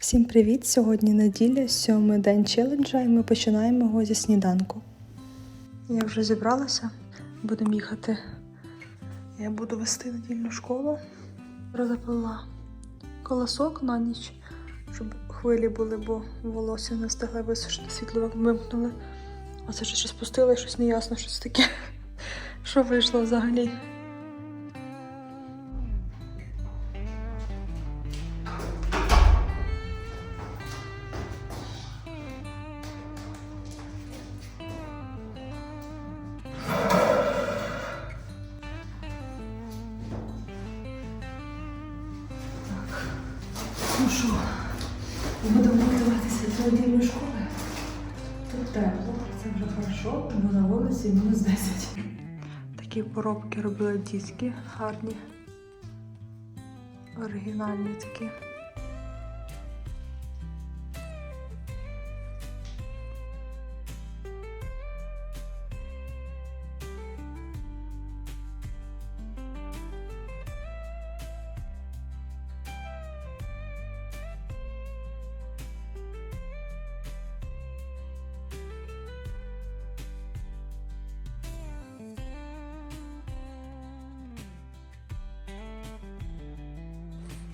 Всім привіт! Сьогодні неділя, сьомий день челенджа, і ми починаємо його зі сніданку. Я вже зібралася, будемо їхати. Я буду вести недільну школу. Розапила колосок на ніч, щоб хвилі були, бо волосся не встигли висушити, світло вимкнули. А це щось спустило і щось неясно, щось таке. Що вийшло взагалі? Ну що, будемо готуватися до недільної школи. Тут тепло, це вже хорошо, бо на вулиці мінус 10. Такі поробки робили дітки гарні. Оригінальні такі.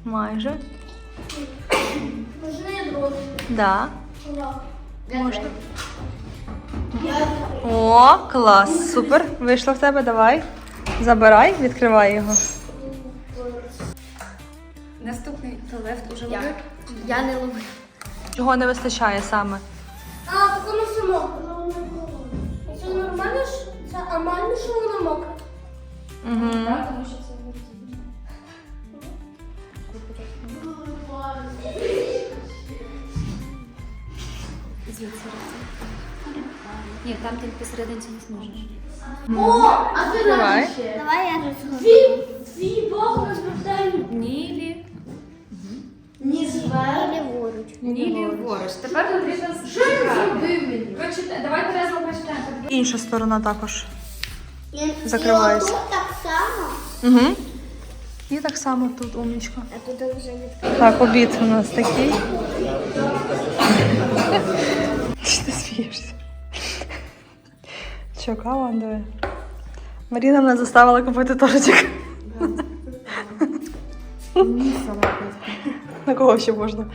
Майже. Можна я дрон? Да. Можна. О, клас, супер. Вийшло в тебе, давай. Забирай, відкривай його. Наступний то лев уже Я. ловив. Я не ловлю. Чого не вистачає саме? А, так воно само. Це нормально? Це нормально, що воно мокре? Угу. Так, тому що звідси. Ні, там ти посерединці не зможеш. О, а ти Давай. Давай я розгорну. Твій Бог розвертає Нілі. ні зверху. Ліворуч. Нілі вгору. Тепер потрібно Що він зробив мені? Прочитай. Давайте разом прочитаємо. Інша сторона також. Закривається. І отут так само. Угу. І так само тут умнічка. А тут вже відкрито. Так, обід у нас такий. Що, кава, диви. Маріна мене заставила купити тортик. На кого ще можна?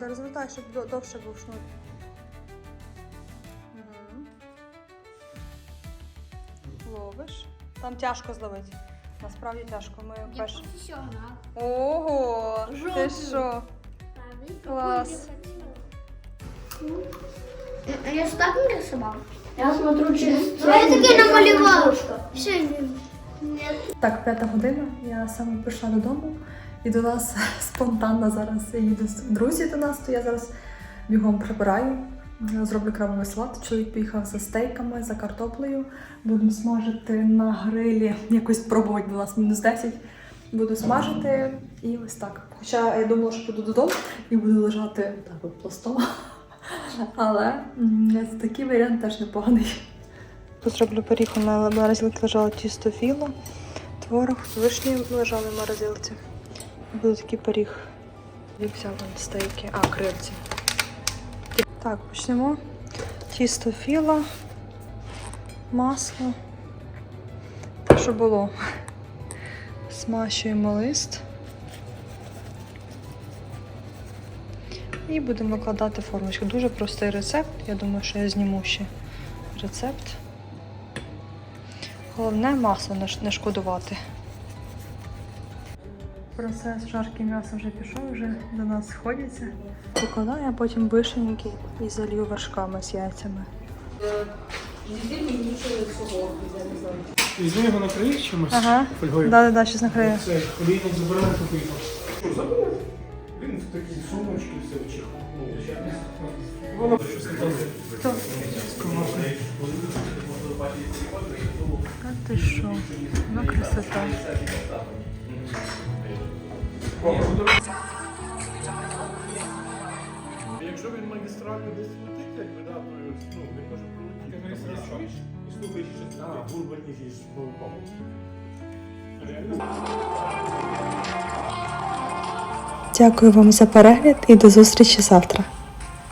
Снег. Надо розвертати, щоб довше був шнур. Угу. Ловиш. Там тяжко зловити. Насправді тяжко. Ми перш... надо. Ого! Ти що? Клас. А я ж так не рисовал? Я смотрю через... Я таки намалевала. Все, нет. Так, п'ята година. Я саме прийшла додому, і до нас спонтанно зараз їдуть друзі до нас, то я зараз бігом прибираю. Зроблю кремовий салат. Чоловік поїхав за стейками, за картоплею. Будемо смажити на грилі. Якось пробувати, нас мінус 10. Буду смажити і ось так. Хоча я думала, що піду додому і буду лежати так пластом. Але такий варіант теж непоганий. Зроблю пиріг, у мене в морозилці лежало тісто філо, творог, вишні лежали в морозилці. Буде такий пиріг. Взяв стейки, а, крильці. Так, почнемо. Тісто філо, масло. Те, що було. Смащуємо лист. І будемо викладати формочку. Дуже простий рецепт. Я думаю, що я зніму ще рецепт. Головне масло не шкодувати. Процес жарки м'яса вже пішов, вже до нас сходяться. Покладаю, а потім вишеньки і залью вершками з яйцями. Візьми його накриєш чимось Ага. фольгою. Да, да, да, щось накрию. Це коліно забирає забирає? Він в такій сумочці все вчихнув. Воно щось. Хто? А ти що? Ну, красота. Якщо він магістрально десь летить, якби, да, то ну, він може прилетіти. Ти магістрально і слухаєш, що а, бурбані зі стовпом. Дякую вам за перегляд і до зустрічі завтра.